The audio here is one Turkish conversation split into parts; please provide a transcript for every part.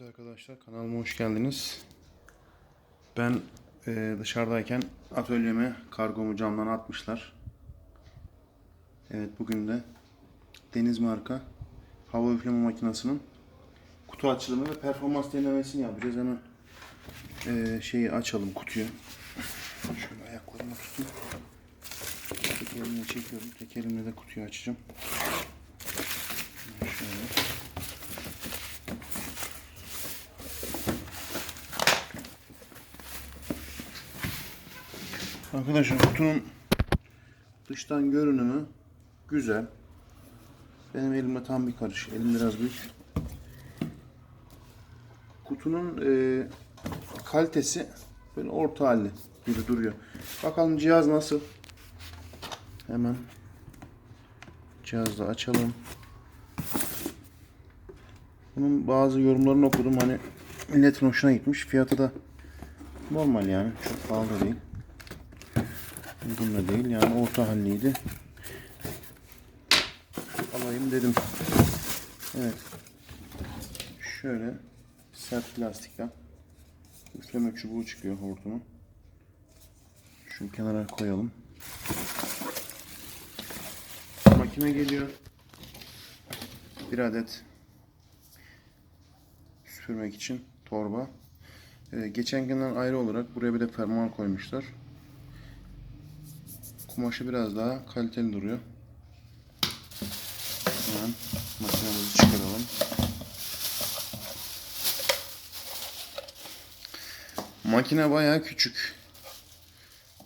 Evet arkadaşlar kanalıma hoş geldiniz. Ben e, dışarıdayken atölyeme kargomu camdan atmışlar. Evet bugün de Deniz marka hava üfleme makinesinin kutu açılımı ve performans denemesini yapacağız. Hemen e, şeyi açalım kutuyu. Şöyle ayaklarımı tutayım. Tek elimle çekiyorum. Tek elimle de kutuyu açacağım. Şöyle. Arkadaşlar kutunun dıştan görünümü güzel. Benim elimde tam bir karış. Elim biraz büyük. Kutunun e, kalitesi böyle orta halli gibi duruyor. Bakalım cihaz nasıl? Hemen cihazda açalım. Bunun bazı yorumlarını okudum. Hani milletin hoşuna gitmiş. Fiyatı da normal yani. Çok pahalı değil. Da değil yani orta halliydi. Alayım dedim. Evet. Şöyle sert plastikten üfleme çubuğu çıkıyor hortumun. Şunu kenara koyalım. Makine geliyor. Bir adet süpürmek için torba. Ee, geçen günden ayrı olarak buraya bir de fermuar koymuşlar. Kumaşı biraz daha kaliteli duruyor. Hemen makinemizi çıkaralım. Makine bayağı küçük.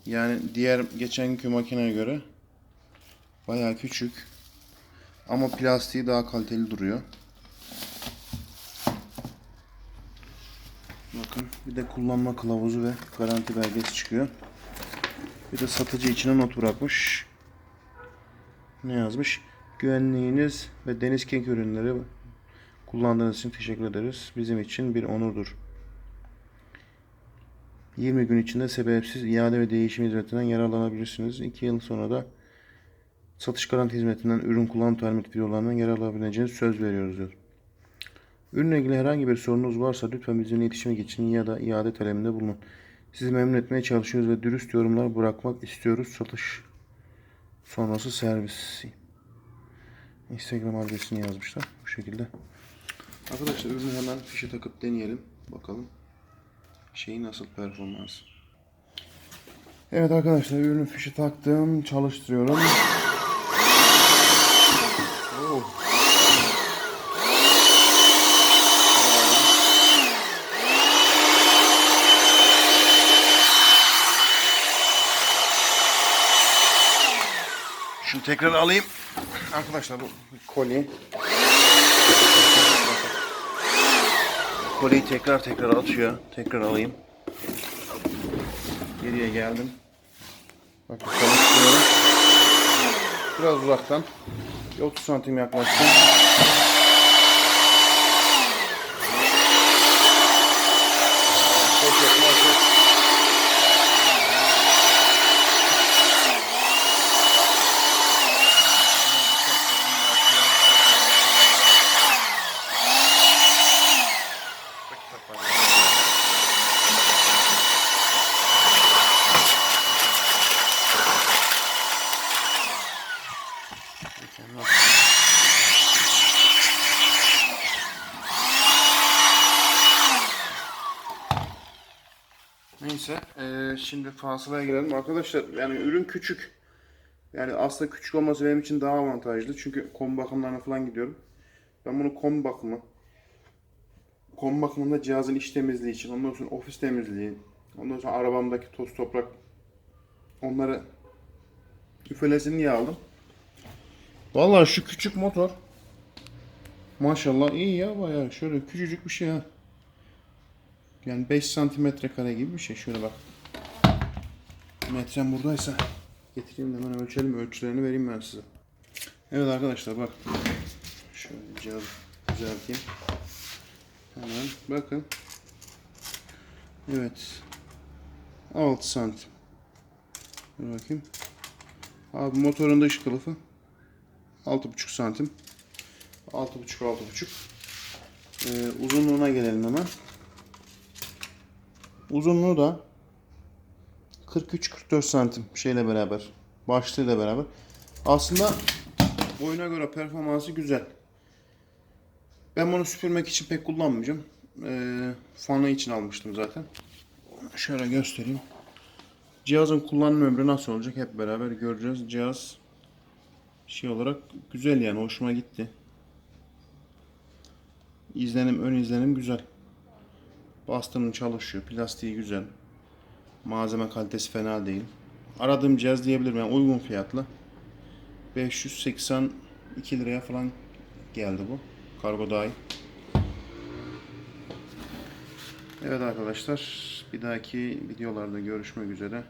Yani diğer geçen günkü makineye göre bayağı küçük. Ama plastiği daha kaliteli duruyor. Bakın bir de kullanma kılavuzu ve garanti belgesi çıkıyor. Bir de satıcı içine not bırakmış. Ne yazmış? Güvenliğiniz ve deniz kek ürünleri kullandığınız için teşekkür ederiz. Bizim için bir onurdur. 20 gün içinde sebepsiz iade ve değişim hizmetinden yararlanabilirsiniz. 2 yıl sonra da satış garanti hizmetinden ürün kullanım talimat videolarından yararlanabileceğiniz söz veriyoruz diyor. Ürünle ilgili herhangi bir sorunuz varsa lütfen bizimle iletişime geçin ya da iade talebinde bulunun. Sizi memnun etmeye çalışıyoruz ve dürüst yorumlar bırakmak istiyoruz. Satış sonrası servis. Instagram adresini yazmışlar. Bu şekilde. Arkadaşlar ürünü hemen fişe takıp deneyelim. Bakalım şeyi nasıl performans. Evet arkadaşlar ürünü fişi taktım. Çalıştırıyorum. Oo. Tekrar alayım. Arkadaşlar bu koli. Koliyi tekrar tekrar atıyor. Tekrar alayım. Geriye geldim. Bakın çalıştırıyorum. Biraz uzaktan. Bir 30 santim yaklaştım. Çok Neyse, eee, şimdi fasılaya girelim. Arkadaşlar yani ürün küçük. Yani aslında küçük olması benim için daha avantajlı. Çünkü kom bakımlarına falan gidiyorum. Ben bunu kom bakımı, kom bakımında cihazın iç temizliği için, ondan sonra ofis temizliği, ondan sonra arabamdaki toz toprak onları üfelesini niye aldım? Vallahi şu küçük motor maşallah iyi ya bayağı şöyle küçücük bir şey ha. Yani 5 santimetre kare gibi bir şey. Şöyle bak. Metrem buradaysa getireyim de hemen ölçelim. Ölçülerini vereyim ben size. Evet arkadaşlar bak. Şöyle cihaz düzelteyim. Hemen bakın. Evet. 6 santim. Dur bakayım. Abi motorun dış kılıfı 6,5 santim. 6,5 6,5. Ee, uzunluğuna gelelim hemen. Uzunluğu da 43-44 santim şeyle beraber. Başlığıyla beraber. Aslında boyuna göre performansı güzel. Ben bunu süpürmek için pek kullanmayacağım. Ee, fanı için almıştım zaten. Şöyle göstereyim. Cihazın kullanım ömrü nasıl olacak hep beraber göreceğiz. Cihaz şey olarak güzel yani hoşuma gitti. İzlenim ön izlenim güzel. Bastımın çalışıyor. Plastiği güzel. Malzeme kalitesi fena değil. Aradığım cihaz diyebilirim yani uygun fiyatlı. 582 liraya falan geldi bu. Kargo dahil. Evet arkadaşlar bir dahaki videolarda görüşmek üzere.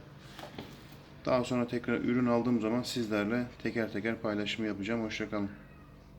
Daha sonra tekrar ürün aldığım zaman sizlerle teker teker paylaşımı yapacağım. Hoşçakalın.